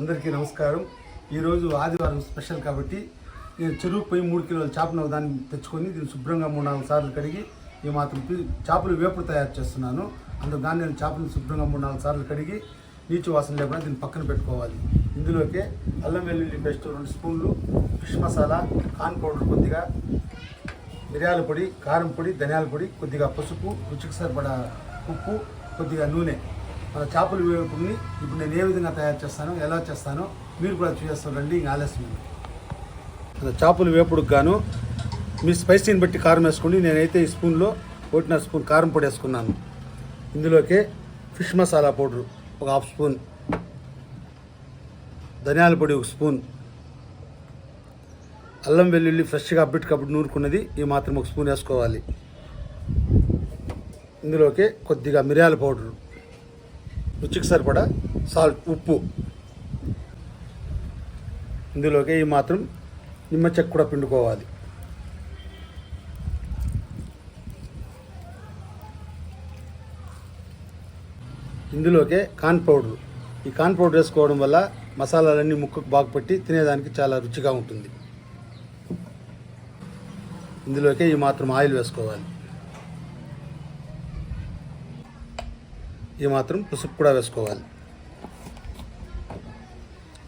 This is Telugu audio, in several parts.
అందరికీ నమస్కారం. ఈరోజు ఆదివారం స్పెషల్ కాబట్టి నేను చెరువు పోయి మూడు కిలోల చేపను దాన్ని తెచ్చుకొని దీన్ని శుభ్రంగా మూడు నాలుగు సార్లు కడిగి ఈ మాత్రం చేపలు వేపుడు తయారు చేస్తున్నాను. అందుకు కానీ నేను చేపలను శుభ్రంగా మూడు నాలుగు సార్లు కడిగి నీచు వాసన లేకుండా దీన్ని పక్కన పెట్టుకోవాలి. ఇందులోకే అల్లం వెల్లుల్లి పేస్ట్ రెండు స్పూన్లు ఫిష్ మసాలా కాన్ పౌడర్ కొద్దిగా మిరియాల పొడి కారం పొడి ధనియాల పొడి కొద్దిగా పసుపు రుచికి సరిపడా ఉప్పు కొద్దిగా నూనె చేపల వేపుడిని ఇప్పుడు నేను ఏ విధంగా తయారు చేస్తాను ఎలా చేస్తానో మీరు కూడా చూసేస్తారండి ఇంకా ఆలస్యం ఉంది. మన చేపల వేపుడుకు గాను మీ స్పైసీని బట్టి కారం వేసుకోండి. నేనైతే ఈ స్పూన్లో ఒకటిన్నర స్పూన్ కారం పొడి వేసుకున్నాను. ఇందులోకి ఫిష్ మసాలా పౌడర్ ఒక హాఫ్ స్పూన్. ధనియాల పొడి ఒక స్పూన్. అల్లం వెల్లుల్లి ఫ్రెష్గా అప్పటికప్పుడు నూరుకున్నది ఈ మాత్రం ఒక స్పూన్ వేసుకోవాలి. ఇందులోకి కొద్దిగా మిరియాల పౌడర్. రుచికి సరిపడా సాల్ట్ ఉప్పు. ఇందులోకి ఈ మాత్రం నిమ్మ చెక్క కూడా పిండుకోవాలి. ఇందులోకే కార్న్ పౌడర్. ఈ కార్న్ పౌడర్ వేసుకోవడం వల్ల మసాలాలన్నీ ముక్కకు బాగుపెట్టి తినేదానికి చాలా రుచిగా ఉంటుంది. ఇందులోకి ఈ మాత్రం ఆయిల్ వేసుకోవాలి. ఈ మాత్రం పసుపు కూడా వేసుకోవాలి.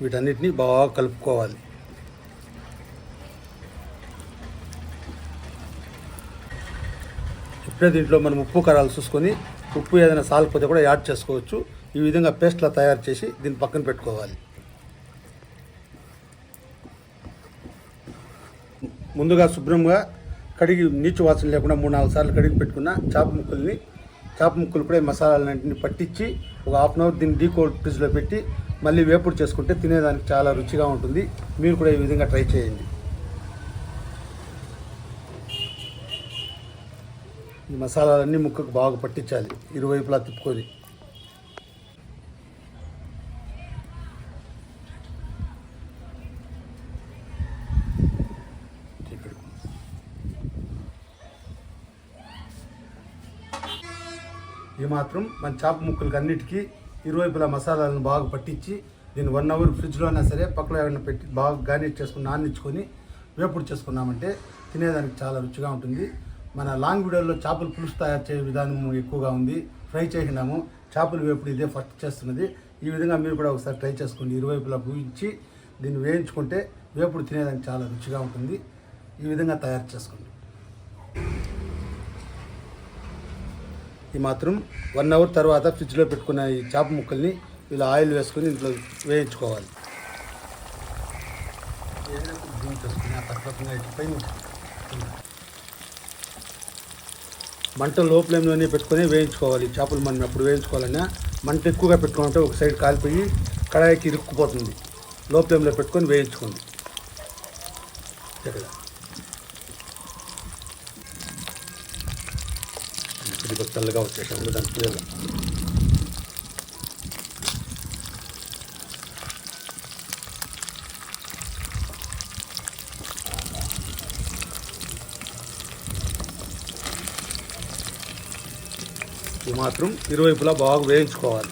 వీటన్నిటిని బాగా కలుపుకోవాలి. ఇప్పుడే దీంట్లో మనం ఉప్పు కారాలు చూసుకొని ఉప్పు ఏదైనా సాలకపోతే కూడా యాడ్ చేసుకోవచ్చు. ఈ విధంగా పేస్ట్లా తయారు చేసి దీన్ని పక్కన పెట్టుకోవాలి. ముందుగా శుభ్రంగా కడిగి నీచు వాసన లేకుండా మూడు నాలుగు సార్లు కడిగి పెట్టుకున్న చేప ముక్కల్ని చేప ముక్కలు కూడా మసాలాలన్నింటిని పట్టించి ఒక హాఫ్ అన్ అవర్ దీన్ని డీకోల్డ్ ఫ్రిడ్జ్లో పెట్టి మళ్ళీ వేపుడు చేసుకుంటే తినేదానికి చాలా రుచిగా ఉంటుంది. మీరు కూడా ఈ విధంగా ట్రై చేయండి. ఈ మసాలాలన్నీ ముక్కకు బాగా పట్టించాలి. ఇరువైపులా తిప్పుకొని ఇక్కడ ఈ మాత్రం మన చేప ముక్కలకి అన్నిటికీ ఇరువైపులా మసాలాలను బాగా పట్టించి దీన్ని వన్ అవర్ ఫ్రిడ్జ్లో అయినా సరే పక్కలో ఏమైనా పెట్టి బాగా గార్నిష్ చేసుకుని నానించుకొని వేపుడు చేసుకున్నామంటే తినేదానికి చాలా రుచిగా ఉంటుంది. మన లాంగ్ వీడియోలో చేపల పులుసు తయారు చేసే విధానం ఎక్కువగా ఉంది. ఫ్రై చేసినాము. చేపలు వేపుడు ఇదే ఫస్ట్ చేస్తున్నది. ఈ విధంగా మీరు కూడా ఒకసారి ట్రై చేసుకోండి ఇరువైపులా పూయించి దీన్ని వేయించుకుంటే వేపుడు తినేదానికి చాలా రుచిగా ఉంటుంది. ఈ విధంగా తయారు చేసుకోండి. ఈ మాత్రం వన్ అవర్ తర్వాత ఫ్రిడ్జ్లో పెట్టుకున్న ఈ చేప ముక్కల్ని ఇలా ఆయిల్ వేసుకొని ఇంట్లో వేయించుకోవాలి. మంట లో ఫ్లేమ్లోనే పెట్టుకొని వేయించుకోవాలి. చేపలు మనం అప్పుడు వేయించుకోవాలన్నా మంట ఎక్కువగా పెట్టుకుంటే ఒక సైడ్ కాలిపోయి కడాయికి ఇరుక్కుపోతుంది. లో ఫ్లేమ్లో పెట్టుకొని వేయించుకోండి. ఇక్కడ ఇది తెల్లగా వచ్చేసాము దాని పిల్లలు ఇది మాత్రం ఇరువైపులా బాగా వేయించుకోవాలి.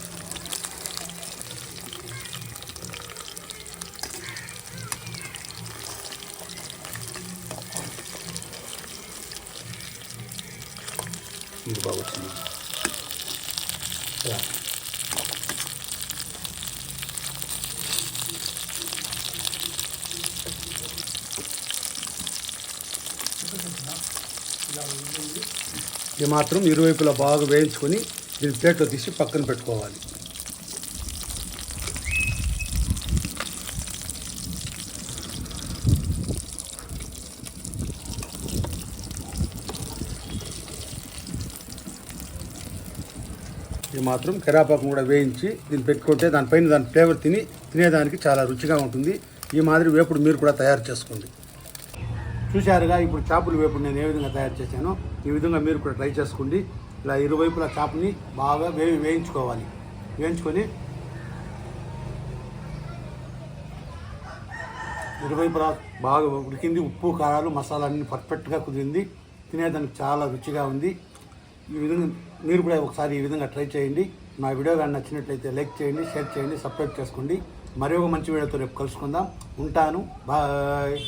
ఇది బాగా వచ్చింది ఇది మాత్రం ఇరువైపులా బాగా వేయించుకొని దీని ప్లేట్లో తీసి పక్కన పెట్టుకోవాలి. దానికి మాత్రం కరివేపాకు కూడా వేయించి దీన్ని పెట్టుకుంటే దానిపైన దాని ఫ్లేవర్ తిని తినేదానికి చాలా రుచిగా ఉంటుంది. ఈ మాదిరి వేపుడు మీరు కూడా తయారు చేసుకోండి. చూశారుగా ఇప్పుడు చేపల వేపుడు నేను ఏ విధంగా తయారు చేశానో ఈ విధంగా మీరు కూడా ట్రై చేసుకోండి. ఇలా ఇరువైపులా చేపని బాగా వేవి వేయించుకోవాలి. వేయించుకొని ఇరువైపులా బాగా ఉడికింది. ఉప్పు కారాలు మసాలా అన్ని పర్ఫెక్ట్గా కుదిరింది. తినేదానికి చాలా రుచిగా ఉంది. ఈ విధంగా మీరు కూడా ఒకసారి ఈ విధంగా ట్రై చేయండి. మా వీడియో కానీ నచ్చినట్లయితే లైక్ చేయండి షేర్ చేయండి సబ్స్క్రైబ్ చేసుకోండి. మరి ఒక మంచి వీడియోతో రేపు కలుసుకుందాం. ఉంటాను. బాయ్.